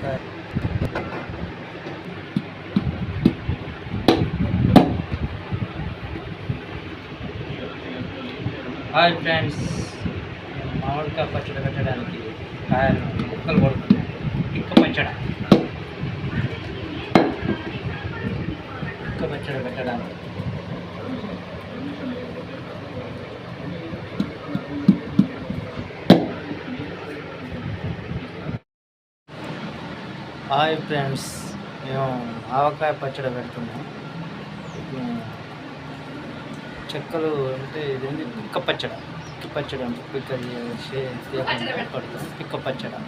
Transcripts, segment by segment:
सकता है। Hi friends माहौल का पचड़ा कचड़ डाल दिए टायर मुक्कल बोल इक्का पचड़ा। इक्का पचड़ा कचड़ डाल హాయ్ ఫ్రెండ్స్ మేము ఆవకాయ పచ్చడి పెడుతున్నాం. చెక్కలు అంటే ఇదేంటి పిక్క పచ్చడి. పిక్క పచ్చడి అంటే పిక్క చేసి తీయకుండా పడతాం. పిక్క పచ్చడి.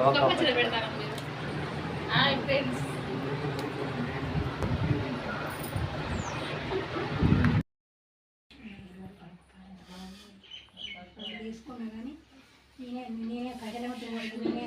ఆవకాయ పచ్చడి తీసుకున్నా కానీ నేనే నేనే ప్రజల నేనే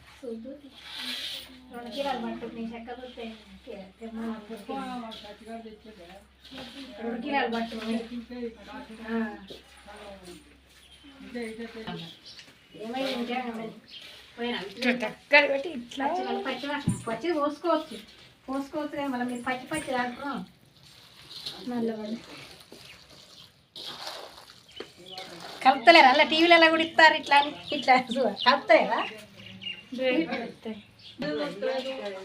రెండు కిలోలు పట్టుకుని చెక్క చూస్తే రెండు కిలోలు పట్టుకుని ఏమైంది చక్కగా పెట్టి ఇట్లా పచ్చి పచ్చి వాసన. పోసుకోవచ్చు పోసుకోవచ్చు కానీ మళ్ళీ మీరు పచ్చి పచ్చి రాకు నల్లబడి కలుపుతలేరా? అలా టీవీలలో కూడా ఇస్తారు ఇట్లా ఇట్లా చూడ. కలుపుతలేరా? చూపు పోయి అరకి అర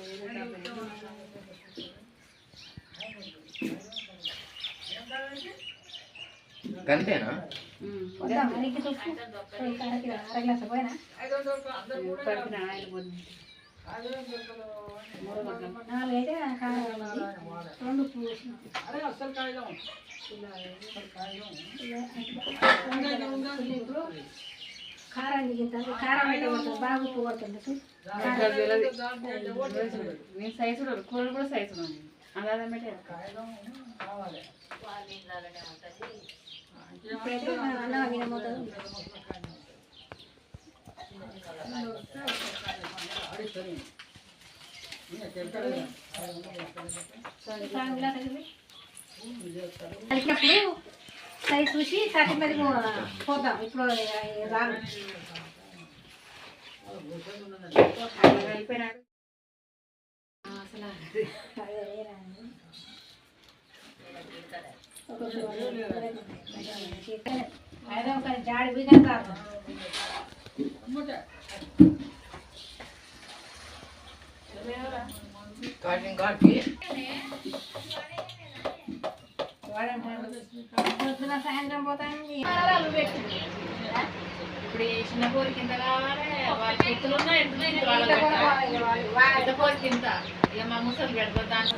నాలుగు అయితే కారం అయితే కొడుతుంది బాగా ఉప్పు కొడుతుంది చూడు. నేను సైజు కూరలు కూడా సైజు అలాగే పెట్టారు ఇప్పుడైతే అన్నం వినమవుతుంది కలిపినప్పుడు సైజ్ చూసి కట్టి మీద పోతాం ఇప్పుడు రాను అయిపోయినాడు అసలు అదే ఒక జాడి బిగంటారు కాటింగ్ కాటి పొద్దున సాయంత్రం ఇప్పుడు చిన్న కోరిక కావాలి. వాళ్ళ చేతులు ఉన్నాయి పెద్ద కోరిక ఇంత. ఇక మా ముసలి పెడతారు